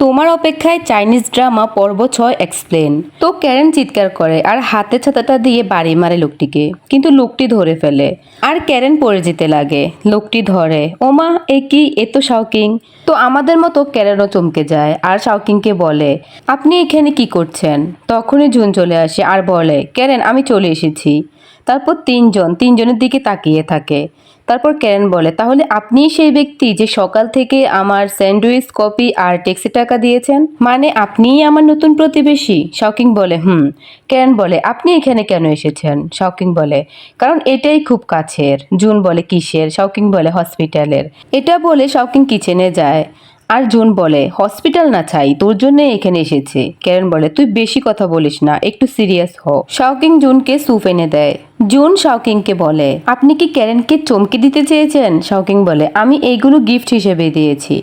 তোমার অপেক্ষায় Chinese drama পর্ব ছয় এক্সপ্লেন তো ক্যারেন চিৎকার করে আর হাতে ছাতাটা দিয়ে বাড়ি মারে লোকটিকে, কিন্তু লোকটি ধরে ফেলে। আর ক্যারেন পড়ে যেতে লাগে, লোকটি ধরে, ওমা, এ কি? এ তো শাওকিং। তো আমাদের মতো ক্যারেনও চমকে যায় আর শাওকিংকে বলে, আপনি এখানে কি করছেন? তখনই জুন চলে আসে আর বলে, ক্যারেন, আমি চলে এসেছি। তারপর তিনজন, তিনজনের দিকে তাকিয়ে থাকে। তারপর ক্যারেন বলে, তাহলে আপনি সেই ব্যক্তি যে সকাল থেকে আমার স্যান্ডউইচ কপি আর ট্যাক্সি টাকা দিয়েছেন? মানে আপনিই আমার নতুন প্রতিবেশী? শকিং বলে, হুম। ক্যারেন বলে, আপনি এখানে কেন এসেছেন? শকিং বলে, কারণ এটাই খুব কাছের। জুন বলে, কিসের? শকিং বলে, হসপিটালের। এটা বলে শকিং কিচেনে যায়। আর জুন বলে, হসপিটাল না চাই তোর জন্য এখানে এসেছে। ক্যারেন বলে, তুই বেশি কথা বলিস না, একটু সিরিয়াস হ। শাওকিং জুনকে স্যুপ এনে দেয়। জুন শাওকিংকে বলে, আপনি কি ক্যারেনকে চমকে দিতে চেয়েছেন? শাওকিং বলে, আমি এইগুলো গিফট হিসেবে দিয়েছি।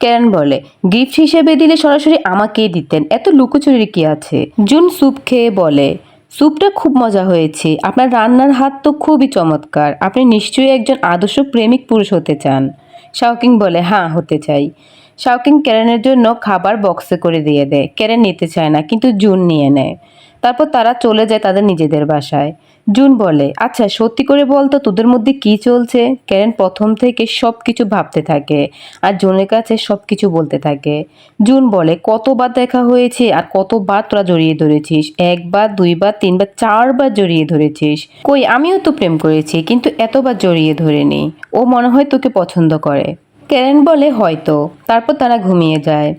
ক্যারেন বলে, গিফট হিসেবে দিলে সরাসরি আমাকেই দিতেন, এত লুকোচুরি কি আছে? জুন স্যুপ খেয়ে বলে, স্যুপটা খুব মজা হয়েছে, আপনার রান্নার হাত তো খুবই চমৎকার, আপনি নিশ্চয়ই একজন আদর্শ প্রেমিক পুরুষ হতে চান। শাওকিং বলে হ্যাঁ হতে চাই। শাওকিং কেরেনের জন্য খাবার বক্সে করে দিয়ে দেয়। কেরেন নিতে চায় না, কিন্তু জুন নিয়ে নেয়। তারপর তারা চলে যায় তাদের নিজেদের বাসায়। জুন বলে আচ্ছা সত্যি করে বলতো, তোদের মধ্যে কি চলছে? ক্যারেন প্রথম থেকে সব কিছু ভাবতে থাকে আর জুনের কাছে সব কিছু বলতে থাকে। জুন বলে, কতবার দেখা হয়েছে আর কতবার তোরা জড়িয়ে ধরেছিস? একবার, দুইবার, তিনবার, চারবার জড়িয়ে ধরেছিস। কই, আমিও তো প্রেম করেছি, কিন্তু এতবার জড়িয়ে ধরিনি। ও মনে হয় তোকে পছন্দ করে। ক্যারেন বলে, হয়তো। তারপর তারা ঘুমিয়ে যায়।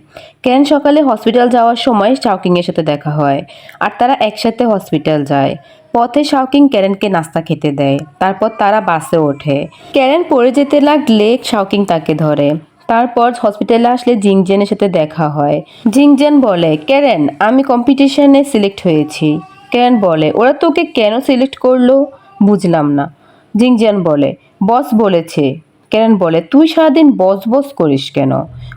ক্যারেন সকালে হসপিটাল যাওয়ার সময় শাওকিংয়ের সাথে দেখা হয় আর তারা একসাথে হসপিটাল যায়। পথে শাওকিং ক্যারেনকে নাস্তা খেতে দেয়, তারপর তারা বাসে ওঠে। ক্যারেন পড়ে যেতে লাগলে শাওকিং তাকে ধরে। তারপর হসপিটালে আসলে জিংজেনের সাথে দেখা হয়। জিংজেন বলে, ক্যারেন, আমি কম্পিটিশনে সিলেক্ট হয়েছি। ক্যারেন বলে, ওরা তোকে কেন সিলেক্ট করল? বুঝলাম না। জিংজেন বলে, বস বলেছে। ক্যারেন বলে, তুই সারাদিন বস বস করিস কেন?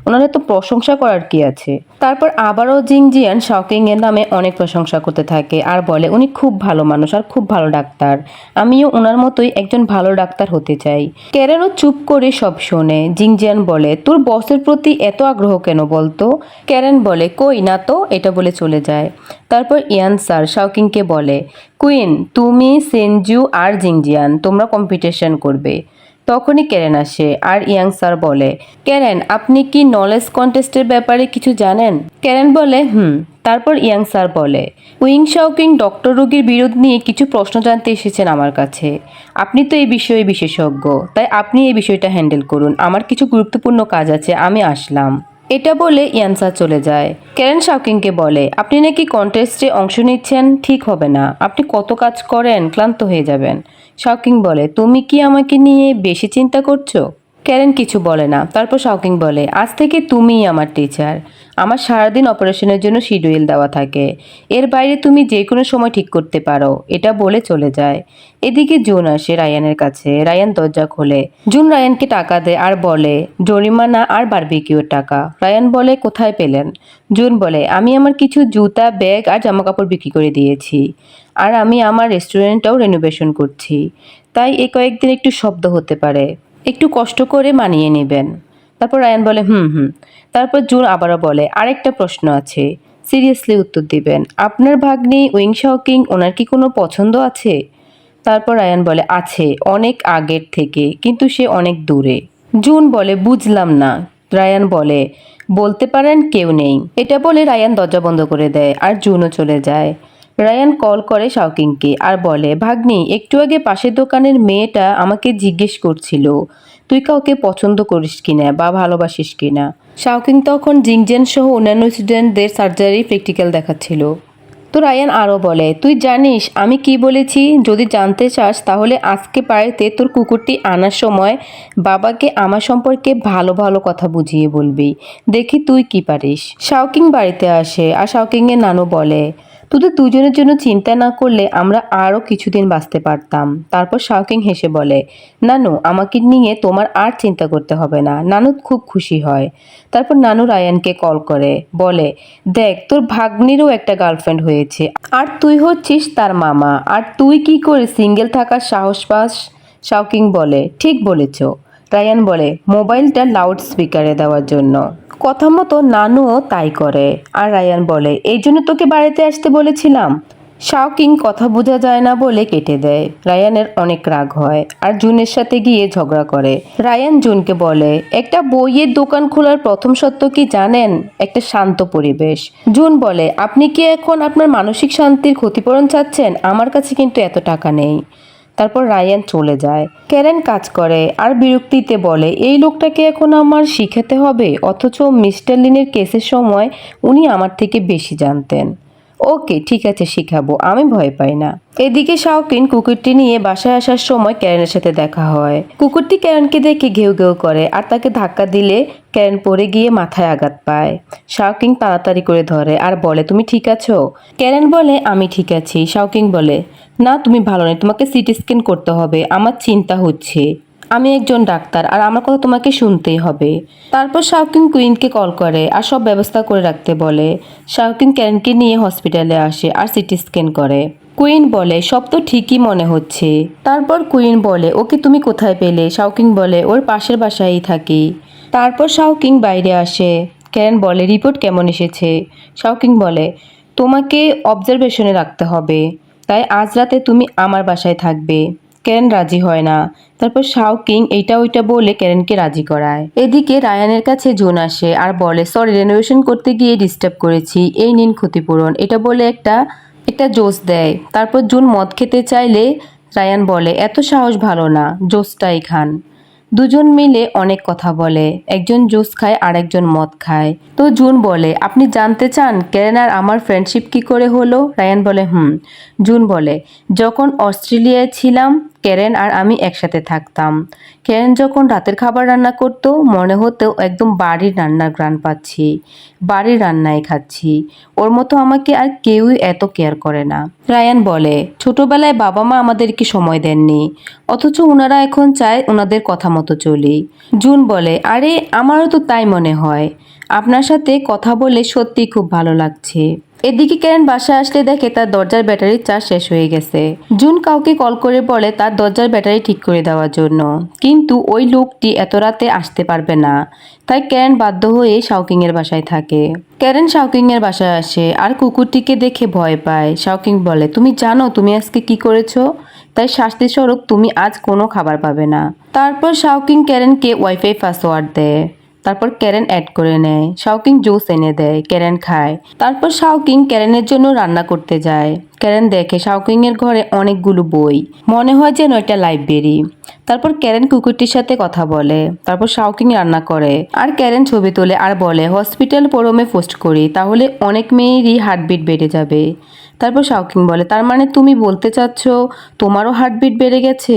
ওনাদের তো প্রশংসা করার কি আছে? তারপর আবারও জিংজিয়ান শাওকিং এর নামে অনেক প্রশংসা করতে থাকে আর বলে, উনি খুব ভালো মানুষ আর খুব ভালো ডাক্তার। আমিও ওনার মতোই একজন ভালো ডাক্তার হতে চাই। ক্যারেনও চুপ করে সব শোনে। জিংজিয়ান বলে, তোর বসের প্রতি এত আগ্রহ কেন বলতো? ক্যারেন বলে, কই না তো, এটা বলে চলে যায়। তারপর ইয়ান স্যার শাওকিংকে বলে, কুইন, তুমি সেনজু আর জিংজিয়ান তোমরা কম্পিটিশন করবে। তখনই ক্যারেন আসে আর ইয়াং স্যার বলে ক্যারেন আপনি কি নলেজ কন্টেস্টের ব্যাপারে কিছু জানেন? ক্যারেন বলে, হুম। তারপর ইয়াং স্যার বলে, উইং শাওকিং ডক্টর রোগীর বিরোধ নিয়ে কিছু প্রশ্ন জানতে এসেছেন আমার কাছে। আপনি তো এই বিষয়ে বিশেষজ্ঞ, তাই আপনি এই বিষয়টা হ্যান্ডেল করুন। আমার কিছু গুরুত্বপূর্ণ কাজ আছে, আমি আসলাম। এটা বলে ইয়ানসা চলে যায়। ক্যারেন শাওকিংকে বলে, আপনি নাকি কন্টেস্টে অংশ নিচ্ছেন? ঠিক হবে না। আপনি কত কাজ করেন, ক্লান্ত হয়ে যাবেন। শাওকিং বলে, তুমি কি আমাকে নিয়ে বেশি চিন্তা করছ? ক্যারেন কিছু বলে না, তারপর শাওকিং বলে, আজ থেকে তুমিই আমার টিচার আমার সারাদিন অপারেশনের জন্য শিডিউল দেওয়া থাকে। এর বাইরে তুমি যে কোনো সময় ঠিক করতে পারো। এটা বলে চলে যায়। এদিকে জুন আসে রায়ানের কাছে। রায়ান দরজা খোলে। জুন রায়ানকে টাকা দেয় আর বলে, জরিমানা আর বারবিকিউর টাকা। রায়ান বলে, কোথায় পেলেন? জুন বলে, আমি আমার কিছু জুতা, ব্যাগ আর জামাকাপড় বিক্রি করে দিয়েছি। আর আমি আমার রেস্টুরেন্টটাও রেনোভেশন করছি। তাই এ কয়েকদিন একটু শব্দ হতে পারে। একটু কষ্ট করে মানিয়ে নেবেন। তারপর রায়ান বলে, হুম হুম। তারপর জুন আবারও বলে, আরেকটা প্রশ্ন আছে। সিরিয়াসলি উত্তর দিবেন। আপনার ভাগ্নি উইং শকিং ওনার কি কোনো পছন্দ আছে? তারপর রায়ান বলে, আছে, অনেক আগের থেকে, কিন্তু সে অনেক দূরে। জুন বলে, বুঝলাম না। রায়ান বলে, বলতে পারেন কেউ নেই। এটা বলে রায়ান দরজা বন্ধ করে দেয়, আর জুনও চলে যায়। রায়ান কল করে শাওকিংকে আর বলে, ভাগ্নি, একটু আগে পাশের দোকানের মেয়েটা আমাকে জিজ্ঞেস করছিল, তুই কাউকে পছন্দ করিস কিনা বা ভালোবাসিস কিনা? শাওকিং তখন জিংজেন সহ অন্যান্য স্টুডেন্টদের সার্জারি প্র্যাকটিক্যাল দেখাচ্ছিল। তো রায়ান আরও বলে, তুই জানিস, আমি কি বলেছি? যদি জানতে চাস, তাহলে আজকে বাড়িতে তোর কুকুরটি আনার সময় বাবাকে আমার সম্পর্কে ভালো ভালো কথা বুঝিয়ে বলবি। দেখি তুই কি পারিস। শাওকিং বাড়িতে আসে আর শাওকিংয়ের নানু বলে তোদের দুজনের জন্য চিন্তা না করলে আমরা আরও কিছুদিন বাঁচতে পারতাম। তারপর শাওকিং হেসে বলে, নানু, আমাকে নিয়ে তোমার আর চিন্তা করতে হবে না। নানু খুব খুশি হয়। তারপর নানু রায়ানকে কল করে, বলে, দেখ, তোর ভাগ্নিরও একটা গার্লফ্রেন্ড হয়েছে। আর তুই হচ্ছিস তার মামা। আর তুই কি করে সিঙ্গেল থাকার সাহস পাস? শাওকিং বলে, ঠিক বলেছ। রায়ান বলে, মোবাইলটা লাউড স্পিকারে দেওয়ার জন্য। কথা মতো নানুও তাই করে। আর রায়ান বলে, এই জন্য তোকে বাড়িতে আসতে বলেছিলাম। শাওকিং কথা বোঝা যায় না বলে কেটে দেয় রায়ানের অনেক রাগ হয় আর জুনের সাথে গিয়ে ঝগড়া করে। রায়ান জুনকে বলে, একটা বইয়ের দোকান খোলার প্রথম সত্য কি জানেন? একটা শান্ত পরিবেশ জুন বলে, আপনি কি এখন আপনার মানসিক শান্তির ক্ষতিপূরণ চাচ্ছেন? আমার কাছে কিন্তু এত টাকা নেই। তারপর রায়ান চলে যায়। ক্যারেন কাজ করে আর বিরক্তিতে বলে, এই লোকটাকে এখন আমার শিখাতে হবে? অথচ মিস্টার লিনের কেসের সময় উনি আমার থেকে বেশি জানতেন। ওকে, ঠিক আছে, শিখাবো। আমি ভয় পাই না। এদিকে শাওকিন কুকুরটি নিয়ে বাসায় আসার সময় ক্যারেনের সাথে দেখা হয়। কুকুরটি ক্যারেনকে দেখে ঘেউ ঘেউ করে আর তাকে ধাক্কা দিলে ক্যারেন পড়ে গিয়ে মাথায় আঘাত পায়। শাওকিং তাড়াতাড়ি করে ধরে আর বলে, তুমি ঠিক আছো? ক্যারেন বলে, আমি ঠিক আছি। শাওকিং বলে, না, তুমি ভালো নেই। তোমাকে সিটি স্ক্যান করতে হবে। আমার চিন্তা হচ্ছে। আমি একজন ডাক্তার আর আমার কথা তোমাকে শুনতেই হবে। তারপর শাওকিং কুইনকে কল করে আর সব ব্যবস্থা করে রাখতে বলে। শাওকিং ক্যারেনকে নিয়ে হসপিটালে আসে আর সিটি স্ক্যান করে। কুইন বলে, সব তো ঠিকই মনে হচ্ছে। তারপর কুইন বলে, ওকে তুমি কোথায় পেলে? শাওকিং বলে, ওর পাশের বাসায়ই থাকি। তারপর শাওকিং বাইরে আসে। ক্যারেন বলে, রিপোর্ট কেমন এসেছে? শাওকিং বলে, তোমাকে অবজারভেশনে রাখতে হবে। তাই আজ রাতে তুমি আমার বাসায় থাকবে। ক্যারেন রাজি হয় না। তারপর শাও কিং এইটা ওইটা বলে ক্যারেনকে রাজি করায়। এদিকে রায়ানের কাছে জুন আসে, আর বলে সরি রেনোভেশন করতে গিয়ে ডিস্টার্ব করেছি। এই নিন ক্ষতিপূরণ। এটা বলে একটা একটা জোস দেয়। তারপর জুন মদ খেতে চাইলে রায়ান বলে, এত সাহস ভালো না জোসটাই খান। দুজন মিলে অনেক কথা বলে। একজন জুস খায় আর একজন মদ খায়। তো জুন বলে, আপনি জানতে চান ক্যারেন আর আমার ফ্রেন্ডশিপ কি করে হলো? রায়ান বলে, হুম। জুন বলে, যখন অস্ট্রেলিয়ায় ছিলাম ক্যারেন আর আমি একসাথে থাকতাম। ক্যারেন যখন রাতের খাবার রান্না করতো, মনে হতো একদম বাড়ির রান্নার গ্রান পাচ্ছি। বাড়ির রান্নায় খাচ্ছি। ওর মতো আমাকে আর কেউই এত কেয়ার করে না। রায়ান বলে, ছোটবেলায় বাবা মা আমাদেরকে সময় দেননি। অথচ ওনারা এখন চায় ওনাদের কথা মতো চলি। জুন বলে, আরে, আমারও তো তাই মনে হয়। আপনার সাথে কথা বলে সত্যি খুব ভালো লাগছে। এদিকে ক্যারেন বাসায় আসলে দেখে তার দরজার ব্যাটারির চার্জ শেষ হয়ে গেছে। জুন কাউকে কল করে বলে তার দরজার ব্যাটারি ঠিক করে দেওয়ার জন্য। কিন্তু ওই লোকটি এত রাতে আসতে পারবে না। তাই ক্যারেন বাধ্য হয়ে শাওকিং এর বাসায় থাকে। ক্যারেন শাওকিং এর বাসায় আসে আর কুকুরটিকে দেখে ভয় পায়। শাওকিং বলে, তুমি জানো তুমি আজকে কি করেছ? তাই শাস্তি স্বরূপ তুমি আজ কোনো খাবার পাবে না। তারপর শাওকিং ক্যারেনকে ওয়াইফাই পাসওয়ার্ড দেয়। তারপর ক্যারেন অ্যাড করে নেয়। শাওকিং জুস এনে দেয় ক্যারেন খায়। তারপর শাওকিং ক্যারেনের জন্য রান্না করতে যায়। ক্যারেন দেখে শাওকিং এর ঘরে অনেকগুলো বই। মনে হয় যেন এটা লাইব্রেরি তারপর ক্যারেন কুকুরটির সাথে কথা বলে। তারপর শাওকিং রান্না করে। আর ক্যারেন ছবি তোলে আর বলে, হসপিটাল পরমে পোস্ট করি, তাহলে অনেক মেয়েরই হার্টবিট বেড়ে যাবে। তারপর শাওকিং বলে, তার মানে তুমি বলতে চাচ্ছ তোমারও হার্টবিট বেড়ে গেছে?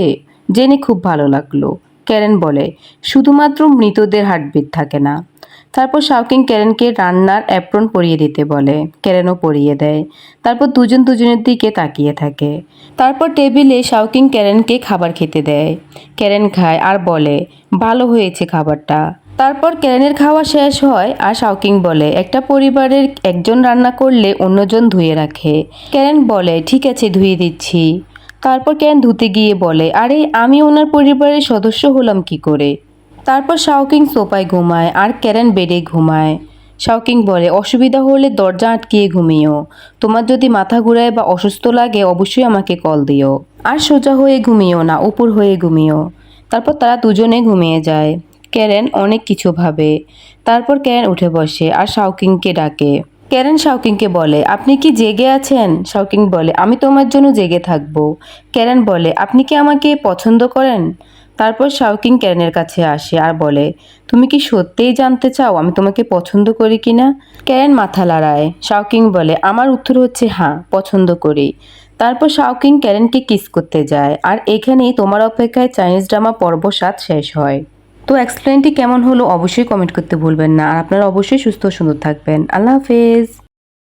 জেনে খুব ভালো লাগল। ক্যারেন বলে, শুধুমাত্র মৃতদের হার্টবিট থাকে না। তারপর শাওকিং ক্যারেনকে রান্নার অ্যাপ্রন পরিয়ে দিতে বলে ক্যারেনও পরিয়ে দেয়। তারপর দুজন দুজনের দিকে তাকিয়ে থাকে। তারপর টেবিলে শাওকিং ক্যারেনকে খাবার খেতে দেয়। ক্যারেন খায় আর বলে, ভালো হয়েছে খাবারটা। তারপর ক্যারেনের খাওয়া শেষ হয় আর শাওকিং বলে, একটা পরিবারের একজন রান্না করলে অন্যজন ধুয়ে রাখে। ক্যারেন বলে, ঠিক আছে, ধুয়ে দিচ্ছি। তারপর ক্যারেন ধুতে গিয়ে বলে, আরে, আমি ওনার পরিবারের সদস্য হলাম কি করে? তারপর শাওকিং সোফায় ঘুমায় আর ক্যারেন বেডে ঘুমায়। শাওকিং বলে, অসুবিধা হলে দরজা আটকিয়ে ঘুমিও। তোমার যদি মাথা ঘুরায় বা অসুস্থ লাগে, অবশ্যই আমাকে কল দিও। আর সোজা হয়ে ঘুমিও না, উপর হয়ে ঘুমিও। তারপর তারা দুজনে ঘুমিয়ে যায়। ক্যারেন অনেক কিছু ভাবে। তারপর ক্যারেন উঠে বসে আর শাওকিংকে ডাকে। ক্যারেন শাওকিংকে বলে, আপনি কি জেগে আছেন? শাওকিং বলে, আমি তোমার জন্য জেগে থাকব। ক্যারেন বলে, আপনি কি আমাকে পছন্দ করেন? তারপর শাওকিং ক্যারেনের কাছে আসে আর বলে, তুমি কি সত্যিই জানতে চাও আমি তোমাকে পছন্দ করি কি না? ক্যারেন মাথা লাড়ায় শাওকিং বলে, আমার উত্তর হচ্ছে হ্যাঁ পছন্দ করি। তারপর শাওকিং ক্যারেনকে কিস করতে যায়। আর এখানেই তোমার অপেক্ষায় চাইনিজ ড্রামা পর্ব সাত শেষ হয়। তো এক্সপ্লেনটি কেমন হলো অবশ্যই কমেন্ট করতে ভুলবেন না। আর আপনারা অবশ্যই সুস্থ সুন্দর থাকবেন। আল্লাহ হাফেজ।